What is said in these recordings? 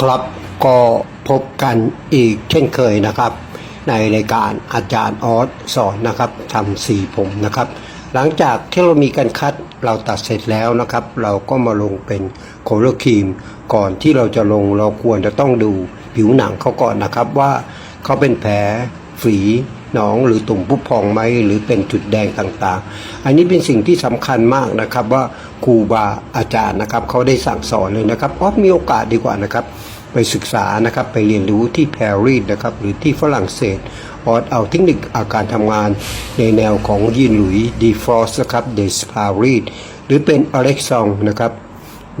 ครับก็พบกันอีกเช่นเคยนะครับ ในรายการอาจารย์ออสสอนนะครับทำสีผมนะครับ หลังจากที่เรามีการคัดเราตัดเสร็จแล้วนะครับ เราก็มาลงเป็นโคโลครีม ก่อนที่เราจะลงเราควรจะต้องดูผิวหนังเขาก่อนนะครับว่าเขาเป็นแผลฝีหนองหรือตุ่มพุพองไหมหรือเป็นจุดแดงต่างๆ อันนี้เป็นสิ่งที่สำคัญมากนะครับว่าครูบาอาจารย์นะครับเขาได้สั่งสอนเลยนะครับออฟมีโอกาสดีกว่านะครับ ไปศึกษานะครับไปเรียนรู้ที่ปารีสนะครับหรือที่ฝรั่งเศสออดเอาเทคนิคอาการทำงานในแนวของยีนหลุยดีฟรอสนะครับเดสปารีสหรือเป็นอเล็กซองนะครับ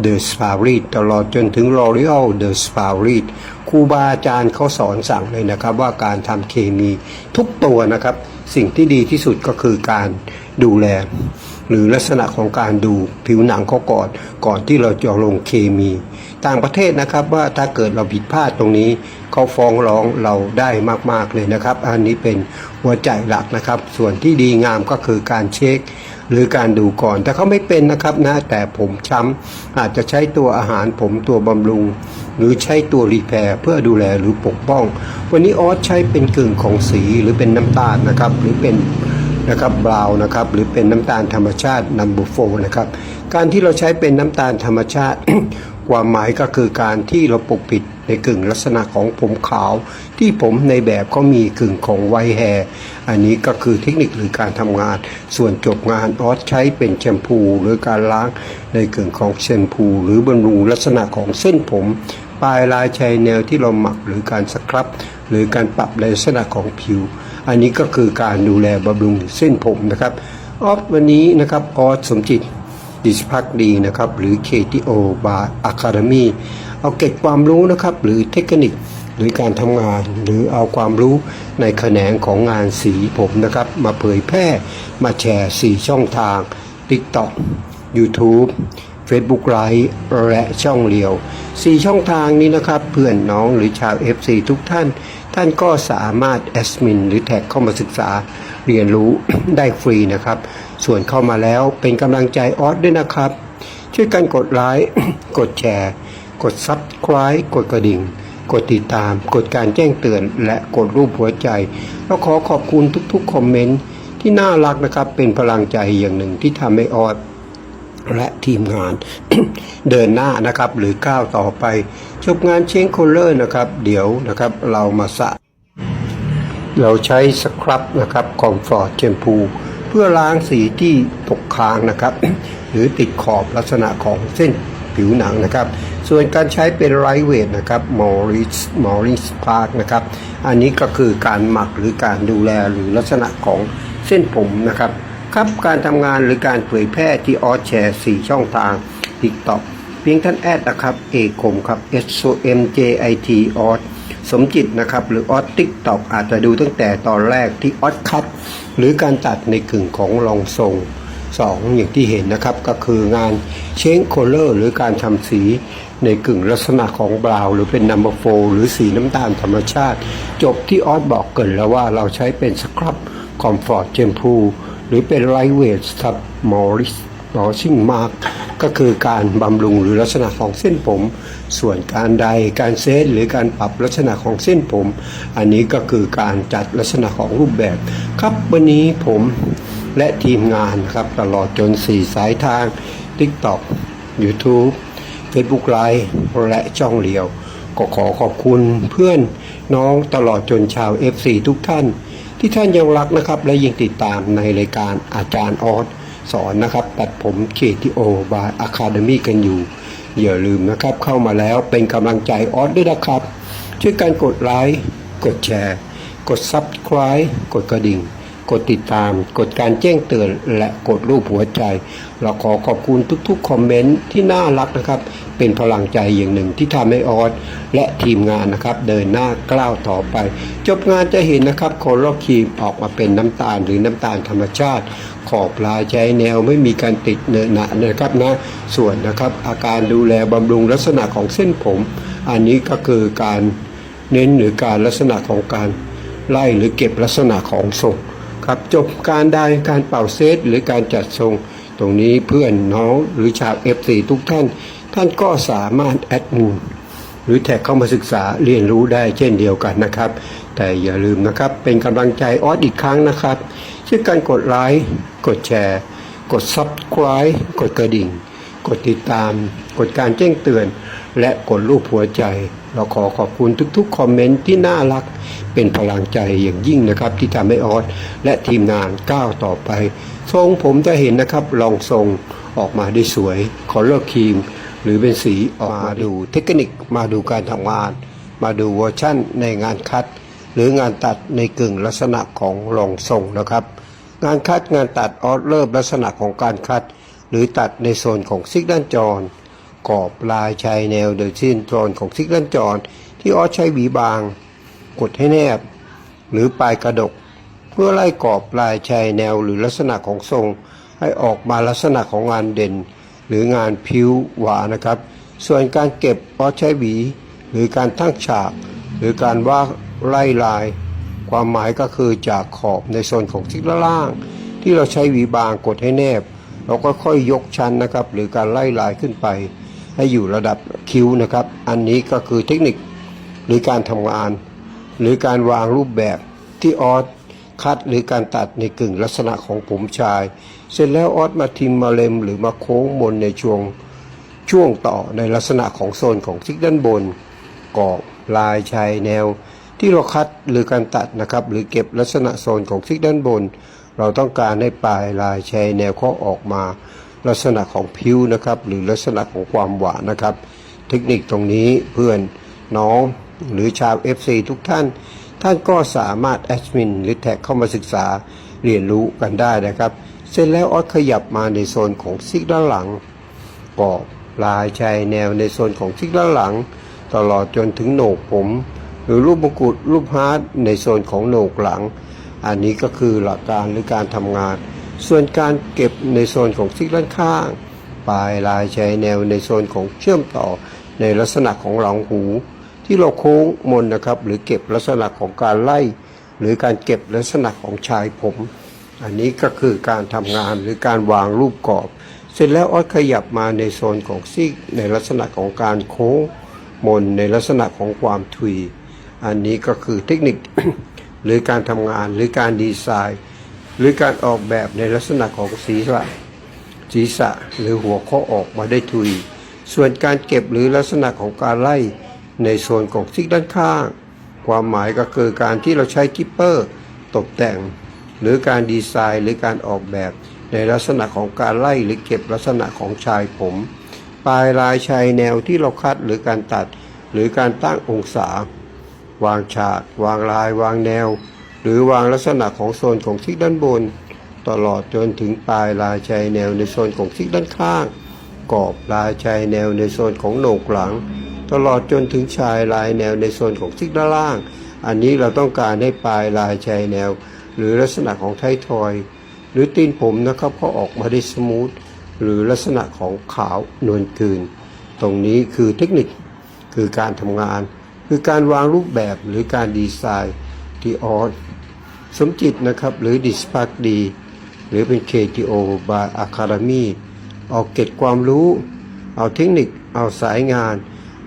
เดอะสปารีสตลอดจนถึงลอรีอ l เดอะสปารีสครูบาอาจารย์เขาสอนสั่งเลยนะครับ ว่าการทำเคมีทุกตัวนะครับ สิ่งที่ดีที่สุดก็คือการดูแล หรือลักษณะของการดูผิวหนังเขาก่อนก่อนที่เราจะลงเคมี ต่างประเทศนะครับว่าถ้าเกิดเราผิดพลาดตรงนี้เขาฟ้องร้องเราได้มากๆเลยนะครับ อันนี้เป็นหัวใจหลักนะครับ ส่วนที่ดีงามก็คือการเช็คหรือการดูก่อนแต่เขาไม่เป็นนะครับนะแต่ผมช้ำอาจจะใช้ตัวอาหารผมตัวบำรุง หรือใช้ตัวรีแพร์เพื่อดูแลหรือปกป้อง วันนี้ออสใช้เป็นกึ่งของสีหรือเป็นน้ำตาลนะครับ หรือเป็น นะครับบราวน์นะครับหรือเป็นน้ำตาลธรรมชาตินัมบูโฟนะครับการที่เราใช้เป็นน้ำตาลธรรมชาติ ความหมายก็คือการที่เราปกปิดในกึ่งลักษณะของผมขาว ที่ผมในแบบก็มีกึ่งของไวแฮร์อันนี้ก็คือเทคนิคหรือการทำงาน ส่วนจบงานออสใช้เป็นแชมพู หรือการล้างในกึ่งของแชมพู หรือบำรุงลักษณะของเส้นผม ปลายลายชายแนวที่เราหมักหรือการสครับ หรือการปรับในลักษณะของผิว อันนี้ก็คือการดูแลบำรุงเส้นผมนะครับออฟวันนี้นะครับออสสมจิตดิสพักดีนะครับหรือ KTO บาอะคาเดมีเอาเก็บความรู้นะครับหรือเทคนิคหรือการทำงานหรือเอาความรู้ในแขนงของงานสีผมนะครับ มาเผยแพร่มาแชร์ 4 ช่องทาง TikTok YouTube Facebook ไลฟ์และช่องเลียว 4 ช่องทางนี้นะครับ เพื่อนน้องหรือชาว FC ทุกท่าน ท่านก็สามารถแอดมินหรือแท็กเข้ามาศึกษาเรียนรู้ได้ฟรีนะครับ ส่วนเข้ามาแล้วเป็นกำลังใจออสด้วยนะครับ ช่วยกันกดไลค์กดแชร์ กด Subscribe กดกระดิ่งกดติดตาม กดการแจ้งเตือน และกดรูปหัวใจ แล้วขอขอบคุณทุกๆ คอมเมนต์ที่น่ารักนะครับ เป็นพลังใจอย่างหนึ่งที่ทำให้ออส และทีมงาน เดินหน้านะครับหรือก้าวต่อไป จบงานเชงโคลเลอร์นะครับ เดี๋ยวนะครับเรามาสระเราใช้สครับนะครับคอมฟอร์ตแชมพูเพื่อล้างสีที่ตกค้างนะครับ หรือติดขอบลักษณะของเส้นผิวหนังนะครับ ส่วนการใช้เป็นไรเวทนะครับมอริสมอริสพาร์คนะครับ อันนี้ก็คือการหมักหรือการดูแลหรือลักษณะของเส้นผมนะครับ ครับการทำงานหรือการเผยแพร่ที่ออสแชร์4ช่องทาง TikTok เพียงท่านแอดนะครับ เอกคมครับ S O M J I T ออสสมจิตนะครับ หรือออสทิกตอกอาจจะดูตั้งแต่ตอนแรกที่ออสคัตหรือการตัดในกึ่งของรองทรงสองอย่างที่เห็นนะครับก็คืองานเชงโคลเลอร์หรือการทำสีในกึ่งลักษณะของบราว หรือเป็นนัมเบอร์โฟหรือสีน้ำตาลธรรมชาติ จบที่ออสบอกเกินแล้วว่าเราใช้เป็นสครับคอมฟอร์ตเจมพู หรือเป็นไรเวทครับมอริสมอชิ่งมาร์กก็คือการบำรุงหรือลักษณะของเส้นผม ส่วนการใดการเซตหรือการปรับลักษณะของเส้นผม อันนี้ก็คือการจัดลักษณะของรูปแบบ ครับวันนี้ผมและทีมงานครับตลอดจน 4 สายทาง TikTok YouTube Facebook Live และช่องเลียว ก็ขอขอบคุณเพื่อนน้องตลอดจนชาว FC ทุกท่าน ที่ท่านยังรักนะครับและยังติดตามในรายการอาจารย์ออสสอนนะครับ ตัดผมเคทีโอบายอะคาเดมีกันอยู่ อย่าลืมนะครับเข้ามาแล้วเป็นกำลังใจออสด้วยนะครับ ช่วยกันกดไลค์กดแชร์ กด Subscribe กดกระดิ่ง กดติดตาม กดการแจ้งเตือนและกดรูปหัวใจ เราขอขอบคุณทุกๆ คอมเมนต์ที่น่ารักนะครับ เป็นพลังใจอย่างหนึ่งที่ทำให้ออสและทีมงานนะครับ เดินหน้ากล้าวต่อไป จบงานจะเห็นนะครับโคโลครีมออกมาเป็นน้ำตาลหรือน้ำตาลธรรมชาติ ขอบลายใช้แนวไม่มีการติดเนื้อหนะนะครับนะ ส่วนนะครับอาการดูแลบำรุงลักษณะของเส้นผม อันนี้ก็คือการเน้นหรือการลักษณะของการไล่หรือเก็บลักษณะของทรง ครับจบการได้การเป่าเซตหรือการจัดทรง ตรงนี้เพื่อนน้องหรือชาว F4 ทุกท่าน ท่านก็สามารถแอดมินหรือแท็กเข้ามาศึกษาเรียนรู้ได้เช่นเดียวกันนะครับ แต่อย่าลืมนะครับเป็นกำลังใจออสอีกครั้งนะครับช่วยกันกดไลค์กดแชร์ กด Subscribe กดกระดิ่ง กดติดตาม กดการแจ้งเตือน และกดรูปหัวใจ เราขอขอบคุณทุกๆ คอมเมนต์ที่น่ารัก เป็นพลังใจอย่างยิ่งนะครับ ที่ทำให้ออสและทีมงานก้าวต่อไป ทรงผมจะเห็นนะครับลองทรงออกมาได้สวย ขอเลือกครีม หรือเป็นสีออกมาดูเทคนิคมาดูการทำงาน มาดูเวอร์ชั่นในงานคัด หรืองานตัดในกึ่งลักษณะของรองทรงนะครับ งานคัดงานตัดออสเริ่มลักษณะของการคัด หรือตัดในโซนของซิกด้านจร กอบลายชายแนวโดยสิ้นตอนของซิกด้านจรที่ออสใช้หวีบาง กดให้แนบ หรือปลายกระดก เพื่อไล่กอบลายชายแนวหรือลักษณะของทรง ให้ออกมาลักษณะของงานเด่น หรืองานผิวหวานะครับ ส่วนการเก็บออสใช้หวี หรือการตั้งฉาก หรือการว่าไล่ลาย ความหมายก็คือจากขอบในโซนของซิกด้านล่าง ที่เราใช้หวีบางกดให้แนบเราก็ค่อยยกชั้นนะครับ หรือการไล่ลายขึ้นไป ให้อยู่ระดับคิ้วนะครับ อันนี้ก็คือเทคนิคหรือการทำงาน หรือการวางรูปแบบที่ออสคัดหรือการตัดในกึ่งลักษณะของผมชาย เสร็จแล้วออสมาทิมมาเล็มหรือมาโค้งบนในช่วงช่วงต่อในลักษณะของโซนของซิกด้านบนกรอบลายชายแนว ที่เราคัดหรือการตัดนะครับ หรือเก็บลักษณะโซนของซิกด้านบน เราต้องการให้ปลายลายชายแนวเขาออกมา ลักษณะของผิวนะครับ หรือลักษณะของความหวานนะครับ เทคนิคตรงนี้เพื่อนน้องหรือชาว FC ทุกท่าน ท่านก็สามารถแอดมินหรือแท็กเข้ามาศึกษาเรียนรู้กันได้นะครับ เสร็จแล้วออสขยับมาในโซนของซิกด้านหลังกรอบลายชายแนวในโซนของซิกด้านหลัง ตลอดจนถึงโหนกผม หรือรูปมงกุฎรูปฮาร์ดในโซนของโหนกหลัง อันนี้ก็คือหลักการหรือการทำงาน ส่วนการเก็บในโซนของซิกด้านข้าง ปลายลายชายแนวในโซนของเชื่อมต่อในลักษณะของหลังหู ที่เราโค้งมนนะครับ หรือเก็บลักษณะของการไล่ หรือการเก็บลักษณะของชายผม อันนี้ก็คือการทำงานหรือการวางรูปกรอบ เสร็จแล้วออสขยับมาในโซนของซีกในลักษณะของการโค้งมนในลักษณะของความทุย อันนี้ก็คือเทคนิคหรือการทำงานหรือการดีไซน์ หรือการออกแบบในลักษณะของศีรษะศีรษะหรือหัวข้อออกมาได้ทุย ส่วนการเก็บหรือลักษณะของการไล่ในโซนของซิกด้านข้าง ความหมายก็คือการที่เราใช้กิปเปอร์ตกแต่ง หรือการดีไซน์หรือการออกแบบในลักษณะของการไล่หรือเก็บลักษณะของชายผม ปลายลายชายแนวที่เราคัดหรือการตัด หรือการตั้งองศา วางฉาก วางลายวางแนว หรือวางลักษณะของโซนของซิกด้านบน ตลอดจนถึงปลายลายชายแนวในโซนของซิกด้านข้าง กรอบลายชายแนวในโซนของโหนกหลัง ตลอดจนถึงชายลายแนวในโซนของซิกด้านล่าง อันนี้เราต้องการให้ปลายลายชายแนว หรือลักษณะของไททอย หรือตีนผมนะครับก็ออกมาได้สมูทหรือลักษณะของขาวนวลคืน ตรงนี้คือเทคนิคคือการทำงาน คือการวางรูปแบบหรือการดีไซน์ที่ออส สมจิตนะครับหรือดิสพักดีหรือเป็น KTO by Academy เอาเก็บความรู้ เอาเทคนิค เอาสายงาน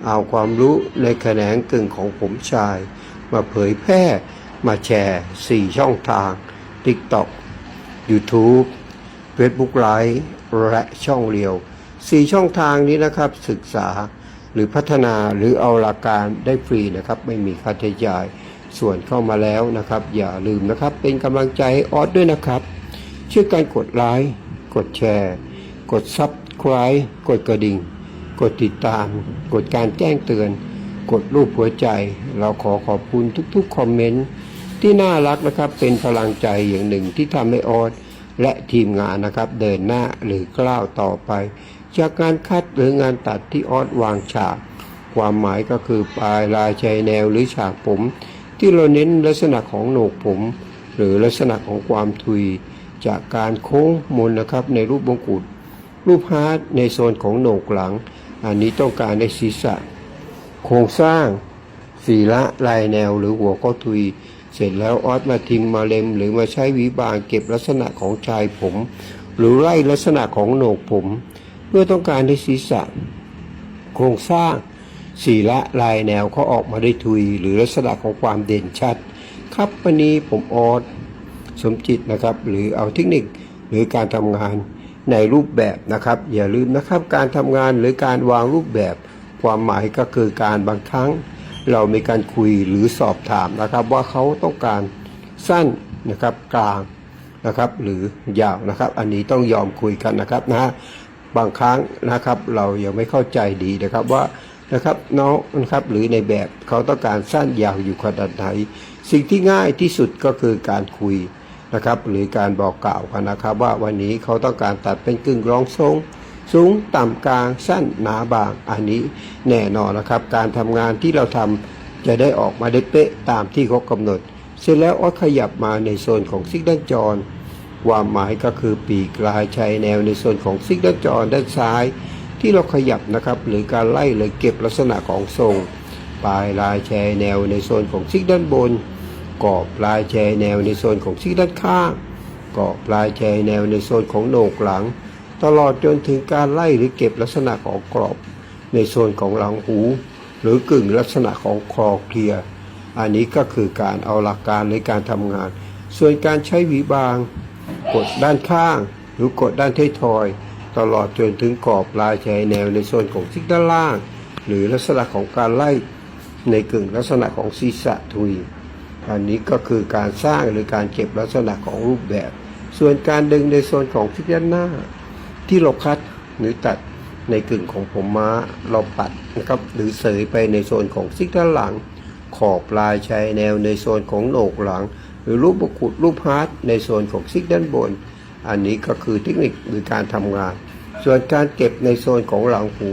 เอาความรู้ในแขนงกึ่งของผมชาย มาเผยแพร่มาแชร์ 4 ช่องทาง TikTok YouTube Facebook Live และช่องเรียว 4 ช่องทางนี้นะครับศึกษาหรือพัฒนาหรือเอาหลักการได้ฟรีนะครับ ไม่มีค่าใช้จ่าย ส่วนเข้ามาแล้วนะครับ อย่าลืมนะครับ เป็นกำลังใจให้ออสด้วยนะครับ ช่วยกันกดไลค์กดแชร์ กดซับ s c r i b e กดกระดิ่ง กดติดตาม กดการแจ้งเตือน กดรูปหัวใจ เราขอขอบคุณทุกๆคอมเมนต์ที่น่ารักนะครับเป็นพลังใจอย่างหนึ่งที่ทำให้ออสและทีมงานนะครับเดินหน้าหรือกล้าวต่อไป จากงานคัดหรืองานตัดที่ออสวางฉาก ความหมายก็คือปลายลายชายแนวหรือฉากผม ที่เราเน้นลักษณะของโหนกผม หรือลักษณะของความทุย จากการโค้งมนนะครับในรูปมงกุฎรูปฮาร์ดในโซนของโหนกหลัง อันนี้ต้องการในศีรษะ โครงสร้างสีละลายแนวหรือหัวข้อทุย เสร็จแล้วออสมาทิมมาเล็ม หรือมาใช้วีบางเก็บลักษณะของชายผม หรือไล่ลักษณะของโหนกผม เพื่อต้องการในศีรษะ โครงสร้าง สีละลายแนวเขาออกมาได้ทุย หรือลักษณะของความเด่นชัด ครับวันนี้ผมออสสมจิตนะครับ หรือเอาเทคนิคหรือการทำงานในรูปแบบนะครับ อย่าลืมนะครับการทำงานหรือการวางรูปแบบ ความหมายก็คือการบางครั้ง เรามีการคุยหรือสอบถามนะครับ ว่าเขาต้องการสั้นนะครับกลางนะครับ หรือยาวนะครับ อันนี้ต้องยอมคุยกันนะครับนะฮะบางครั้งนะครับ เรายังไม่เข้าใจดีนะครับว่า นะครับน้องนะครับหรือในแบบเขาต้องการสั้นยาวอยู่ขนาดไหนสิ่งที่ง่ายที่สุดก็คือการคุยนะครับ หรือการบอกกล่าวกันนะครับ ว่าวันนี้เขาต้องการตัดเป็นกึ่งร้องทรงสูงต่ำกลางสั้นหนาบางอันนี้แน่นอนนะครับ การทำงานที่เราทำจะได้ออกมาได้เป๊ะตามที่เขากำหนด เสร็จแล้วออดขยับมาในโซนของซิกด้านจรความหมายก็คือปีกลายชายแนวในส่วนของซิกด้านจรด้านซ้าย ที่เราขยับนะครับ หรือการไล่เลยเก็บลักษณะของทรง ปลายลายแชแนวในโซนของซิกด้านบนกรอบปลายแชแนวในโซนของซิกด้านข้างกรอบปลายแชแนวในโซนของโหนกหลัง ตลอดจนถึงการไล่หรือเก็บลักษณะของกรอบในโซนของหลังหู หรือกึ่งลักษณะของคอเคลียอันนี้ก็คือการเอาหลักการในการทำงาน ส่วนการใช้หวีบาง กดด้านข้าง หรือกดด้านท้ายทอย ตลอดจนถึงกรอบลายแชแนวในโซนของซิกด้านล่าง หรือลักษณะของการไล่ในกึ่งลักษณะของศีรษะทุย อันนี้ก็คือการสร้างหรือการเก็บลักษณะของรูปแบบ ส่วนการดึงในโซนของซิกด้านหน้า ที่เราคัดหรือตัดในกึ่งของผมม้าเราปัดนะครับหรือเสยไปในโซนของซิกด้านหลัง ขอบลายชายแนวในโซนของโหนกหลัง หรือรูปประกุดรูปฮาร์ดในโซนของซิกด้านบน อันนี้ก็คือเทคนิคหรือการทำงาน ส่วนการเก็บในโซนของหลังหู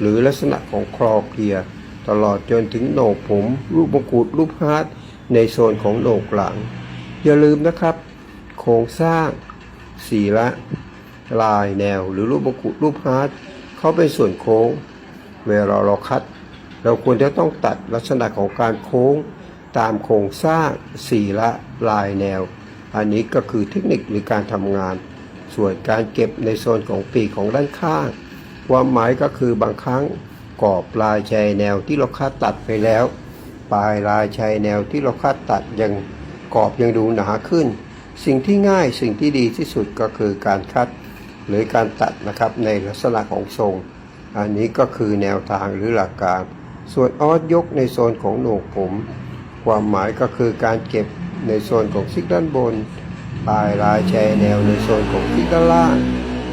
หรือลักษณะของคลอเคลียร์ตลอดจนถึงโหนกผม รูปมงกุฎรูปฮาร์ดในโซนของโหนกหลัง อย่าลืมนะครับ โครงสร้างสีละลายแนว หรือรูปมงกุฎรูปฮาร์ดเขาเป็นส่วนโค้ง เวลาเราคัด เราควรจะต้องตัดลักษณะของการโค้ง ตามโครงสร้างสีละลายแนว อันนี้ก็คือเทคนิคหรือการทำงาน ส่วนการเก็บในโซนของปีกของด้านข้าง ความหมายก็คือบางครั้งกรอบลายชายแนวที่เราคัดตัดไปแล้ว ปลายลายชายแนวที่เราคัดตัดยังกรอบยังดูหนาขึ้น สิ่งที่ง่ายสิ่งที่ดีที่สุดก็คือการคัดหรือการตัดนะครับในลักษณะของทรง อันนี้ก็คือแนวทางหรือหลักการ ส่วนออสยกในโซนของโหนกผม ความหมายก็คือการเก็บ ในโซนของซิกด้านบน ปลายลายแชแนวในโซนของซิกด้านล่าง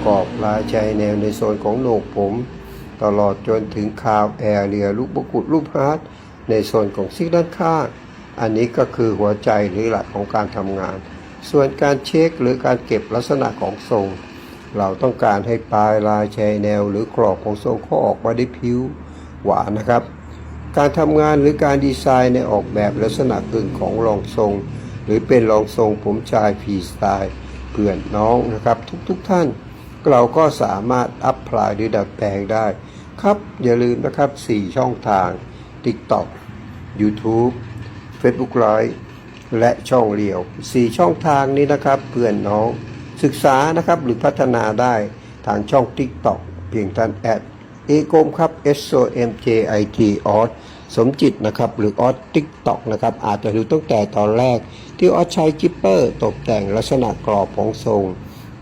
กรอบลายแชแนวในโซนของโหนกผม ตลอดจนถึงคาวแอร์เรียลูกบกุดรูปฮาร์ดในโซนของซิกด้านข้าง อันนี้ก็คือหัวใจหรือหลักของการทำงาน ส่วนการเช็คหรือการเก็บลักษณะของทรง เราต้องการให้ปลายลายแชแนว หรือกรอบของทรงเขาออกมาได้ผิวหวานนะครับการทำงานหรือการดีไซน์ในออกแบบลักษณะกึ่งของรองทรง หรือเป็นรองทรงผมชายพีสไตล์เพื่อนน้องนะครับ ทุกๆทท่าน เราก็สามารถอัพพลายหรือดัดแปลงได้ ครับอย่าลืมนะครับ 4 ช่องทาง TikTok YouTube Facebook Live และช่องเรียว 4 ช่องทางนี้นะครับ เพื่อนน้องศึกษานะครับหรือพัฒนาได้ทางช่อง TikTok เพียงท่านแอดเอกมครับ S O M J I T ออ สมจิตนะครับหรือออสติ๊กตอกนะครับอาจจะดูตั้งแต่ตอนแรก ที่ออสใช้กิปเปอร์ตกแต่งลักษณะกรอบของทรง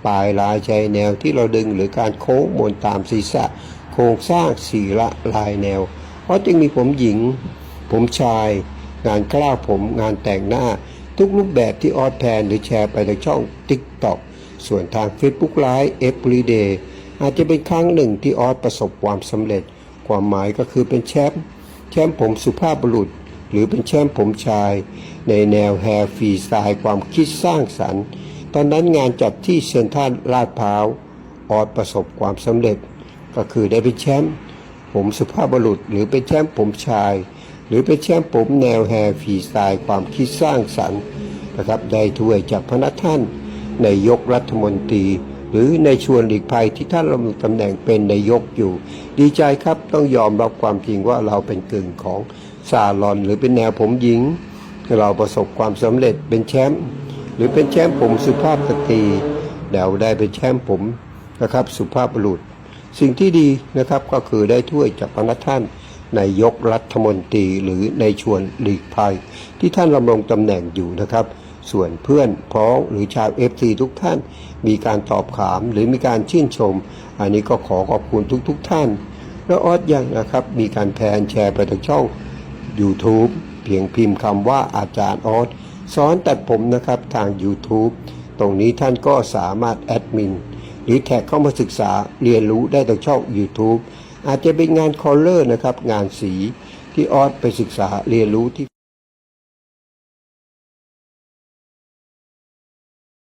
ปลายลายชายแนวที่เราดึงหรือการโค้งบนตามศีรษะ โครงสร้างสีละลายแนวเพราะจึงมีผมหญิง ผมชาย งานกล้าวผมงานแต่งหน้า ทุกรูปแบบที่ออสแพนหรือแชร์ไปในช่อง TikTok ส่วนทาง Facebook Live Everyday อาจจะเป็นครั้งหนึ่งที่ออสประสบความสำเร็จ ความหมายก็คือเป็นแชมป์ แชมป์ผมสุภาพบุรุษ หรือเป็นแชมป์ผมชาย ในแนวแฮร์ฟรีสไตล์ความคิดสร้างสรรค์ ตอนนั้นงานจัดที่เซ็นทรัลลาดพร้าวออสประสบความสำเร็จ ก็คือได้เป็นแชมป์ผมสุภาพบุรุษ หรือเป็นแชมป์ผมชาย หรือเป็นแชมป์ผมแนวแฮร์ฟรีสไตล์ความคิดสร้างสรรค์นะครับได้ถ้วยจากพระนักท่านในยกรัฐมนตรี หรือในชวนหลีกภัยที่ท่านดำรงตำแหน่งเป็นนายกอยู่ ดีใจครับต้องยอมรับความจริงว่าเราเป็นกึ่งของซาลอน หรือเป็นแนวผมหญิง เราประสบความสำเร็จเป็นแชมป์หรือเป็นแชมป์ผมสุภาพสตรีเราได้เป็นแชมป์ผมนะครับสุภาพบุรุษ สิ่งที่ดีนะครับก็คือได้ถ้วยจากพระนักท่านนายกรัฐมนตรีหรือในชวนหลีกภัย ที่ท่านดำรงตำแหน่งอยู่นะครับ ส่วนเพื่อนพ้องหรือชาวเอฟซีทุกท่าน มีการตอบขามหรือมีการชื่นชม อันนี้ก็ขอขอบคุณทุกๆทท่าน แล้วออสยังนะครับมีการแพนแชร์ไปทางช่อง YouTube เพียงพิมพ์คำว่าอาจารย์ออสสอนตัดผมนะครับทาง YouTube ตรงนี้ท่านก็สามารถแอดมินหรือแท็กเข้ามาศึกษาเรียนรู้ได้ทางช่อง YouTube อาจจะเป็นงานคอลเลอร์นะครับ งานสีที่ออสไปศึกษาเรียนรู้ที่